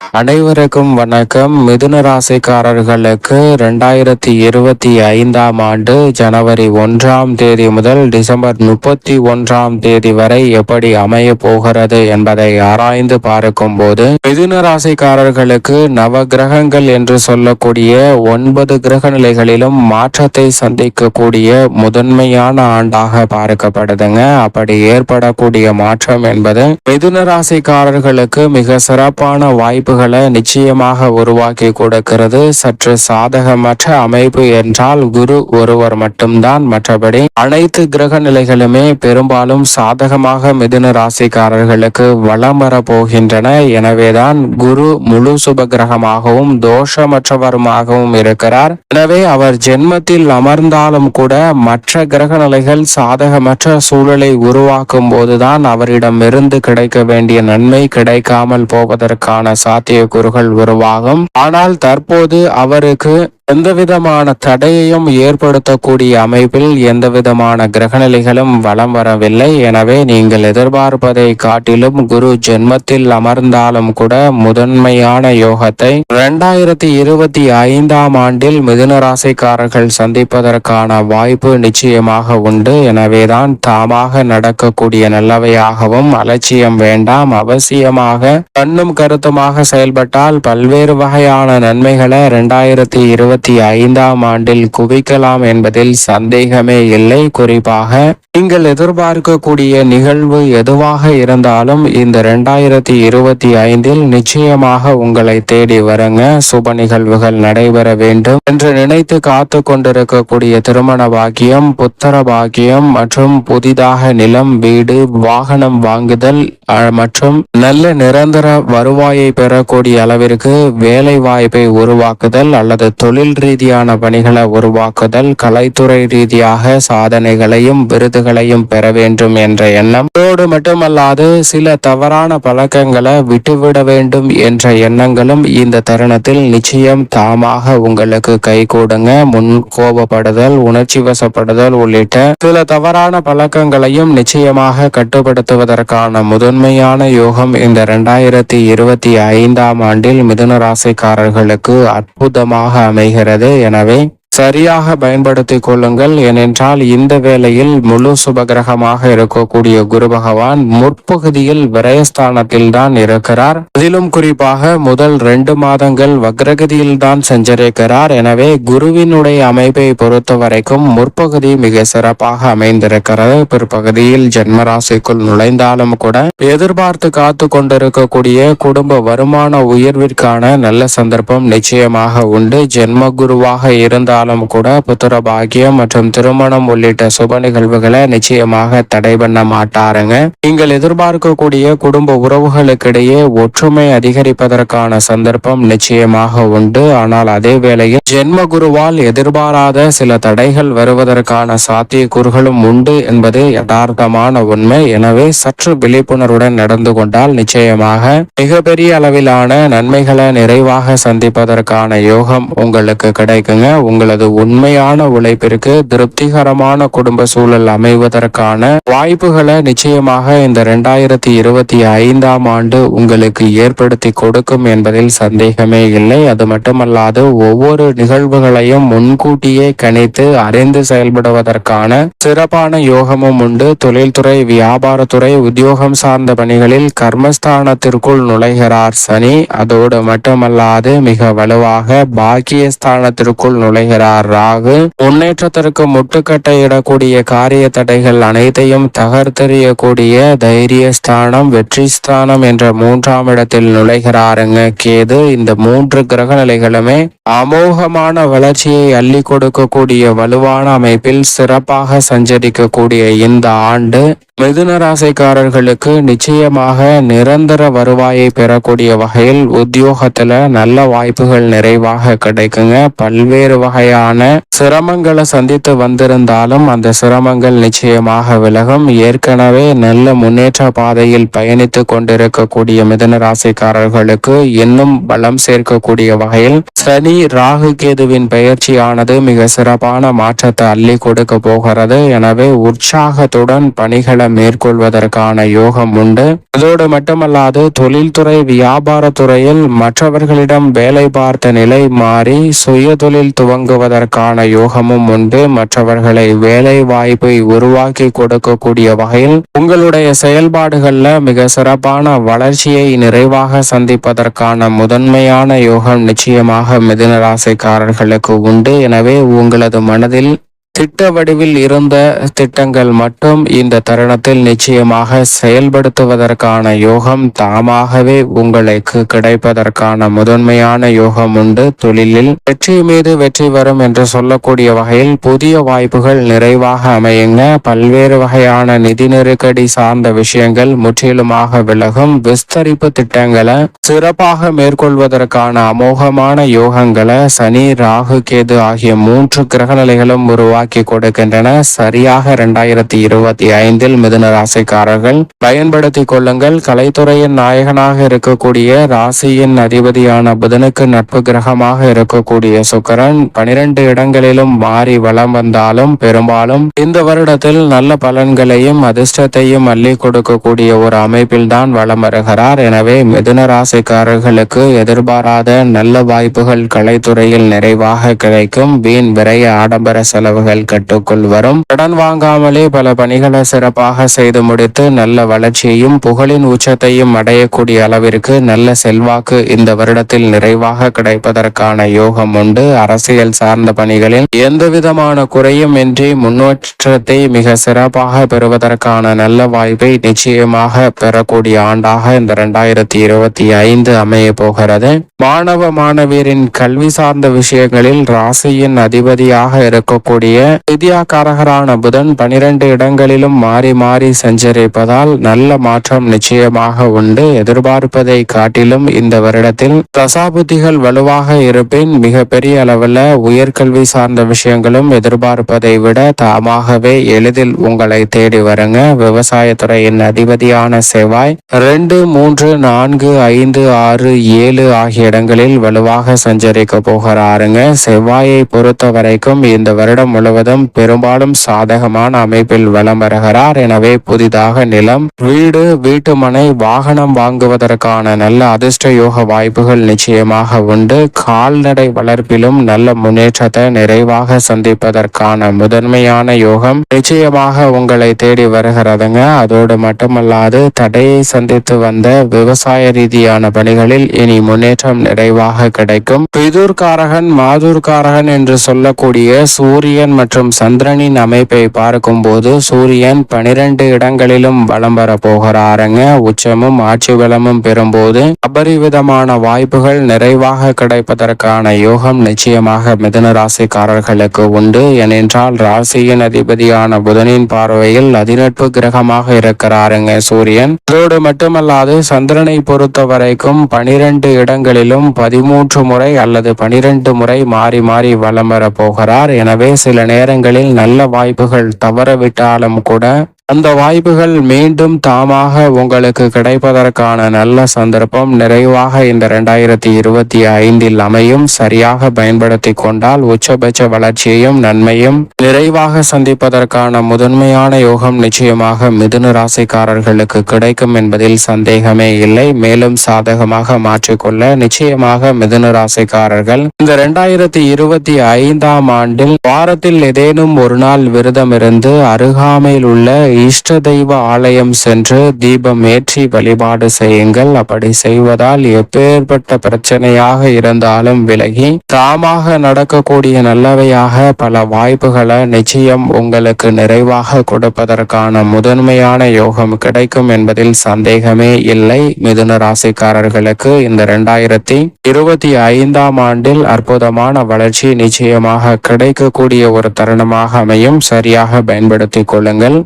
அனைவருக்கும் வணக்கம். மிதுன ராசிக்காரர்களுக்கு இரண்டாயிரத்தி இருபத்தி ஐந்தாம் ஆண்டு ஜனவரி ஒன்றாம் தேதி முதல் டிசம்பர் முப்பத்தி ஒன்றாம் தேதி வரை எப்படி அமைய போகிறது என்பதை ஆராய்ந்து பார்க்கும் போது மிதுன ராசிக்காரர்களுக்கு நவ கிரகங்கள் என்று சொல்லக்கூடிய ஒன்பது கிரக நிலைகளிலும் மாற்றத்தை சந்திக்கக்கூடிய முதன்மையான ஆண்டாக பார்க்கப்படுதுங்க. அப்படி ஏற்படக்கூடிய மாற்றம் என்பது மிதுன ராசிக்காரர்களுக்கு மிக சிறப்பான வாய்ப்பு அமைப்புகளை நிச்சயமாக உருவாக்கி கொடுக்கிறது. சற்று சாதகமற்ற அமைப்பு என்றால் குரு ஒருவர் மட்டும்தான். மற்றபடி அனைத்து கிரக நிலைகளுமே பெரும்பாலும் சாதகமாக மிதுன ராசிக்காரர்களுக்கு வளம் வரப்போகின்றன எனவேதான் குரு முழு சுப கிரகமாகவும் தோஷமற்றவருமாகவும் இருக்கிறார். எனவே அவர் ஜென்மத்தில் அமர்ந்தாலும் கூட மற்ற கிரக நிலைகள் சாதகமற்ற சூழலை உருவாக்கும் போதுதான் அவரிடமிருந்து கிடைக்க வேண்டிய நன்மை கிடைக்காமல் போவதற்கான சாத்தியக்கூறுகள் உருவாகும். ஆனால் தற்போது அவருக்கு எந்த விதமான தடையையும் ஏற்படுத்தக்கூடிய அமைப்பில் எந்த விதமான கிரகநிலைகளும் வலம் வரவில்லை. எனவே நீங்கள் எதிர்பார்ப்பதை காட்டிலும் குரு ஜென்மத்தில் அமர்ந்தாலும் கூட முதன்மையான யோகத்தை இரண்டாயிரத்தி இருபத்தி ஐந்தாம் ஆண்டில் மிதுன ராசிக்காரர்கள் சந்திப்பதற்கான வாய்ப்பு நிச்சயமாக உண்டு. எனவேதான் தாமாக நடக்கக்கூடிய நல்லவையாகவும் அலட்சியம் வேண்டாம். அவசியமாக கண்ணும் கருத்துமாக செயல்பட்டால் பல்வேறு வகையான நன்மைகளை இரண்டாயிரத்தி இருபத்தி ஐந்தாம் ஆண்டில் குவிக்கலாம் என்பதில் சந்தேகமே இல்லை. குறிப்பாக நீங்கள் எதிர்பார்க்கக்கூடிய நிகழ்வு எதுவாக இருந்தாலும் இந்த இரண்டாயிரத்தி இருபத்தி ஐந்தில் நிச்சயமாக உங்களை தேடி வருங்க. சுப நிகழ்வுகள் நடைபெற வேண்டும் என்று நினைத்து காத்து கொண்டிருக்கக்கூடிய திருமண பாக்கியம் புத்தர பாக்கியம் மற்றும் புதிதாக நிலம் வீடு வாகனம் வாங்குதல் மற்றும் நல்ல நிரந்தர வருவாயை பெறக்கூடிய அளவிற்கு வேலை வாய்ப்பை உருவாக்குதல் அல்லது தொழில் ரீதியான பணிகளை உருவாக்குதல் கலைத்துறை ரீதியாக சாதனைகளையும் விருதுகளையும் பெற வேண்டும் என்ற எண்ணம். அதோடு மட்டுமல்லாது சில தவறான பழக்கங்களை விட்டுவிட வேண்டும் என்ற எண்ணங்களும் இந்த தருணத்தில் நிச்சயம் தாமாக உங்களுக்கு கை கூடுங்க. முன் கோபப்படுதல் உணர்ச்சி வசப்படுதல் உள்ளிட்ட சில தவறான பழக்கங்களையும் நிச்சயமாக கட்டுப்படுத்துவதற்கான முதன்மையான யோகம் இந்த இரண்டாயிரத்தி இருபத்தி ஐந்தாம் ஆண்டில் மிதுன ராசிக்காரர்களுக்கு அற்புதமாக அமைகிறது. எனவே சரியாக பயன்படுத்திக் கொள்ளுங்கள். ஏனென்றால் இந்த வேளையில் முழு சுபகிரகமாக இருக்கக்கூடிய குரு பகவான் முற்பகுதியில் விரயஸ்தானத்தில் தான் இருக்கிறார். அதிலும் குறிப்பாக முதல் ரெண்டு மாதங்கள் வக்ரகதியில் தான் சென்றிருக்கிறார். எனவே குருவினுடைய அமைப்பை பொறுத்த வரைக்கும் முற்பகுதி மிக சிறப்பாக அமைந்திருக்கிறது. பிற்பகுதியில் ஜென்மராசிக்குள் நுழைந்தாலும் கூட எதிர்பார்த்து காத்து கொண்டிருக்கக்கூடிய குடும்ப வருமான உயர்விற்கான நல்ல சந்தர்ப்பம் நிச்சயமாக உண்டு. ஜென்ம குருவாக இருந்தால் இருந்தாலும் கூட புத்திர பாக்கியம் மற்றும் திருமணம் உள்ளிட்ட சுப நிகழ்வுகளை நிச்சயமாக தடை பண்ண மாட்டாருங்க. நீங்கள் எதிர்பார்க்கக்கூடிய குடும்ப உறவுகளுக்கிடையே ஒற்றுமை அதிகரிப்பதற்கான சந்தர்ப்பம் நிச்சயமாக உண்டு. ஆனால் அதே வேளையில் ஜென்ம குருவால் எதிர்பாராத சில தடைகள் வருவதற்கான சாத்தியக்கூறுகளும் உண்டு என்பது யதார்த்தமான உண்மை. எனவே சற்று விழிப்புணர்வுடன் நடந்து கொண்டால் நிச்சயமாக மிகப்பெரிய அளவிலான நன்மைகளை நிறைவாக சந்திப்பதற்கான யோகம் உங்களுக்கு கிடைக்குங்க. உங்களுக்கு உங்களது உண்மையான உழைப்பிற்கு திருப்திகரமான குடும்ப சூழல் அமைவதற்கான வாய்ப்புகளை நிச்சயமாக இந்த இரண்டாயிரத்தி இருபத்தி ஐந்தாம் ஆண்டு உங்களுக்கு ஏற்படுத்தி கொடுக்கும் என்பதில் சந்தேகமே இல்லை. அது மட்டுமல்லாது ஒவ்வொரு நிகழ்வுகளையும் முன்கூட்டியே கணித்து அறிந்து செயல்படுவதற்கான சிறப்பான யோகமும் உண்டு. தொழில்துறை வியாபாரத்துறை உத்தியோகம் சார்ந்த பணிகளில் கர்மஸ்தானத்திற்குள் நுழைகிறார் சனி. அதோடு மட்டுமல்லாது மிக வலுவாக பாக்கியஸ்தானத்திற்குள் நுழைகிறார் ராகு முன்னேற்றத்திற்கு முட்டுக்கட்டை இடக்கூடிய காரிய தடைகள் அனைத்தையும் தகர்த்தெறியக்கூடிய தைரிய ஸ்தானம் வெற்றி ஸ்தானம் என்ற மூன்றாம் இடத்தில் நுழைகிறாருங்க கேது. இந்த மூன்று கிரக நிலைகளுமே அமோகமான வளர்ச்சியை அள்ளி கொடுக்கக்கூடிய வலுவான அமைப்பில் சிறப்பாக சஞ்சரிக்கக்கூடிய இந்த ஆண்டு மிதுன ராசிக்காரர்களுக்கு நிச்சயமாக நிரந்தர வருவாயை பெறக்கூடிய வகையில் உத்தியோகத்துல நல்ல வாய்ப்புகள் நிறைவாக கிடைக்குங்க. பல்வேறு வகையான சிரமங்களை சந்தித்து வந்திருந்தாலும் அந்த சிரமங்கள் நிச்சயமாக விலகும். ஏற்கனவே நல்ல முன்னேற்ற பாதையில் பயணித்து கொண்டிருக்கக்கூடிய மிதுன ராசிக்காரர்களுக்கு இன்னும் பலம் சேர்க்கக்கூடிய வகையில் சனி ராகு கேதுவின் பயிற்சியானது மிக சிறப்பான மாற்றத்தை அள்ளி கொடுக்க போகிறது. எனவே உற்சாகத்துடன் பணிகளை மேற்கொள்வதற்கான யோகம் உண்டு. அதோடு மட்டுமல்லாது தொழில்துறை வியாபாரத்துறையில் மற்றவர்களிடம் வேலை பார்த்த நிலை மாறி சுய தொழில் துவங்குவதற்கான யோகமும் உண்டு. மற்றவர்களை வேலை வாய்ப்பை உருவாக்கி கொடுக்கக்கூடிய வகையில் உங்களுடைய செயல்பாடுகள்ல மிக சிறப்பான வளர்ச்சியை நிறைவாக சந்திப்பதற்கான முதன்மையான யோகம் நிச்சயமாக மிதுன ராசிக்காரர்களுக்கு உண்டு. எனவே உங்களது மனதில் திட்ட வடிவில் இருந்த திட்டங்கள் மட்டும் இந்த தருணத்தில் நிச்சயமாக செயல்படுத்துவதற்கான யோகம் தாமாகவே உங்களுக்கு கிடைப்பதற்கான முதன்மையான யோகம் உண்டு. தொழிலில் வெற்றி மீது வெற்றி வரும் என்று சொல்லக்கூடிய வகையில் புதிய வாய்ப்புகள் நிறைவாக அமையுங்க. பல்வேறு வகையான நிதி நெருக்கடி சார்ந்த விஷயங்கள் முற்றிலுமாக விலகும். விஸ்தரிப்பு திட்டங்களை சிறப்பாக மேற்கொள்வதற்கான அமோகமான யோகங்களை சனி ராகு கேது ஆகிய மூன்று கிரகநிலைகளும் உருவாக்கி உருவாக்கி கொடுக்கின்றன. சரியாக இரண்டாயிரத்தி இருபத்தி ஐந்தில் மிதுன ராசிக்காரர்கள் பயன்படுத்தி கொள்ளுங்கள். கலைத்துறையின் நாயகனாக இருக்கக்கூடிய ராசியின் அதிபதியான புதனுக்கு நட்பு கிரகமாக இருக்கக்கூடிய சுக்கரன் பனிரெண்டு இடங்களிலும் மாறி வளம் வந்தாலும் பெரும்பாலும் இந்த வருடத்தில் நல்ல பலன்களையும் அதிர்ஷ்டத்தையும் அள்ளி கொடுக்கக்கூடிய ஒரு அமைப்பில் தான் வளம் வருகிறார். எனவே மிதுன ராசிக்காரர்களுக்கு எதிர்பாராத நல்ல வாய்ப்புகள் கலைத்துறையில் நிறைவாக கிடைக்கும். வீண் விரைய ஆடம்பர செலவுகள் பணிகள் கட்டுக்குள் வரும். கடன் வாங்காமலே பல பணிகளை சிறப்பாக செய்து முடித்து நல்ல வளர்ச்சியையும் புகழின் உச்சத்தையும் அடையக்கூடிய அளவிற்கு நல்ல செல்வாக்கு இந்த வருடத்தில் நிறைவாக கிடைப்பதற்கான யோகம் உண்டு. அரசியல் சார்ந்த பணிகளில் எந்த விதமான குறையும் இன்றி முன்னேற்றத்தை மிக சிறப்பாக பெறுவதற்கான நல்ல வாய்ப்பை நிச்சயமாக பெறக்கூடிய ஆண்டாக இந்த இரண்டாயிரத்தி இருபத்தி ஐந்து அமைய போகிறது. மாணவ மாணவியரின் கல்வி சார்ந்த விஷயங்களில் ராசியின் அதிபதியாக இருக்கக்கூடிய வித்யாகாரகரான புதன் பனிரெண்டு இடங்களிலும் மாறி மாறி சஞ்சரிப்பதால் நல்ல மாற்றம் நிச்சயமாக உண்டு. எதிர்பார்ப்பதை காட்டிலும் இந்த வருடத்தில் தசாபுத்திகள் வலுவாக இருப்பின் மிக பெரிய அளவில் உயர்கல்வி சார்ந்த விஷயங்களும் எதிர்பார்ப்பதை விட தாமாகவே எளிதில் உங்களை தேடி வருங்க. விவசாயத்துறையின் அதிபதியான செவ்வாய் ரெண்டு மூன்று நான்கு ஐந்து ஆறு ஏழு ஆகிய இடங்களில் வலுவாக சஞ்சரிக்க போகிறாருங்க. செவ்வாயை பொறுத்த வரைக்கும் இந்த வருடம் முழுவதும் பெரும்பாலும் சாதகமான அமைப்பில் வலம் வருகிறார். எனவே புதிதாக நிலம் வீடு வீட்டுமனை வாகனம் வாங்குவதற்கான நல்ல அதிர்ஷ்ட யோக வாய்ப்புகள் நிச்சயமாக உண்டு. கால்நடை வளர்ப்பிலும் நல்ல முன்னேற்றத்தை நிறைவாக சந்திப்பதற்கான முதன்மையான யோகம் நிச்சயமாக உங்களை தேடி வருகிறதுங்க. அதோடு மட்டுமல்லாது தடையை சந்தித்து வந்த விவசாய ரீதியான பணிகளில் இனி முன்னேற்றம் நிறைவாக கிடைக்கும். பிதூர்காரகன் மாதூர்காரகன் என்று சொல்லக்கூடிய சூரியன் மற்றும் சந்திரனின் அமைப்பை பார்க்கும்போது சூரியன் பனிரெண்டு இடங்களிலும் வலம் வர போகிறாருங்க. உச்சமும் ஆட்சி பலமும் பெறும்போது அபரிவிதமான வாய்ப்புகள் நிறைவாக கிடைப்பதற்கான யோகம் நிச்சயமாக மிதன ராசிக்காரர்களுக்கு உண்டு. ஏனென்றால் ராசியின் அதிபதியான புதனின் பார்வையில் அதிநட்பு கிரகமாக இருக்கிறாருங்க சூரியன். அதோடு மட்டுமல்லாது சந்திரனை பொறுத்த வரைக்கும் பனிரெண்டு இடங்களிலும் பதிமூன்று முறை அல்லது பனிரெண்டு முறை மாறி மாறி வலம் வர போகிறார். எனவே சில நேரங்களில் நல்ல வாய்ப்புகள் தவறவிட்டாலும் கூட அந்த வாய்ப்புகள் மீண்டும் தாமாக உங்களுக்கு கிடைப்பதற்கான நல்ல சந்தர்ப்பம் நிறைவாக இந்த ரெண்டாயிரத்தி இருபத்தி ஐந்தில் அமையும். சரியாக பயன்படுத்தி கொண்டால் உச்சபட்ச வளர்ச்சியையும் நன்மையும் நிறைவாக சந்திப்பதற்கான முதன்மையான யோகம் நிச்சயமாக மிதுன ராசிக்காரர்களுக்கு கிடைக்கும் என்பதில் சந்தேகமே இல்லை. மேலும் சாதகமாக மாற்றிக்கொள்ள நிச்சயமாக மிதுன ராசிக்காரர்கள் இந்த ரெண்டாயிரத்தி இருபத்தி ஐந்தாம் ஆண்டில் வாரத்தில் ஏதேனும் ஒரு நாள் விரதம் இருந்து அருகாமையில் உள்ள இஷ்ட தெய்வ ஆலயம் சென்று தீபம் ஏற்றி வழிபாடு செய்யுங்கள். அப்படி செய்வதால் எப்பேற்பட்ட பிரச்சனையாக இருந்தாலும் விலகி தாமாக நடக்கக்கூடிய நல்லவையாக பல வாய்ப்புகளை நிச்சயம் உங்களுக்கு நிறைவாக கொடுப்பதற்கான முதன்மையான யோகம் கிடைக்கும் என்பதில் சந்தேகமே இல்லை. மிதுன ராசிக்காரர்களுக்கு இந்த இரண்டாயிரத்தி இருபத்தி ஐந்தாம் ஆண்டில் அற்புதமான வளர்ச்சி நிச்சயமாக கிடைக்கக்கூடிய ஒரு தருணமாக அமையும். சரியாக பயன்படுத்திக் கொள்ளுங்கள்.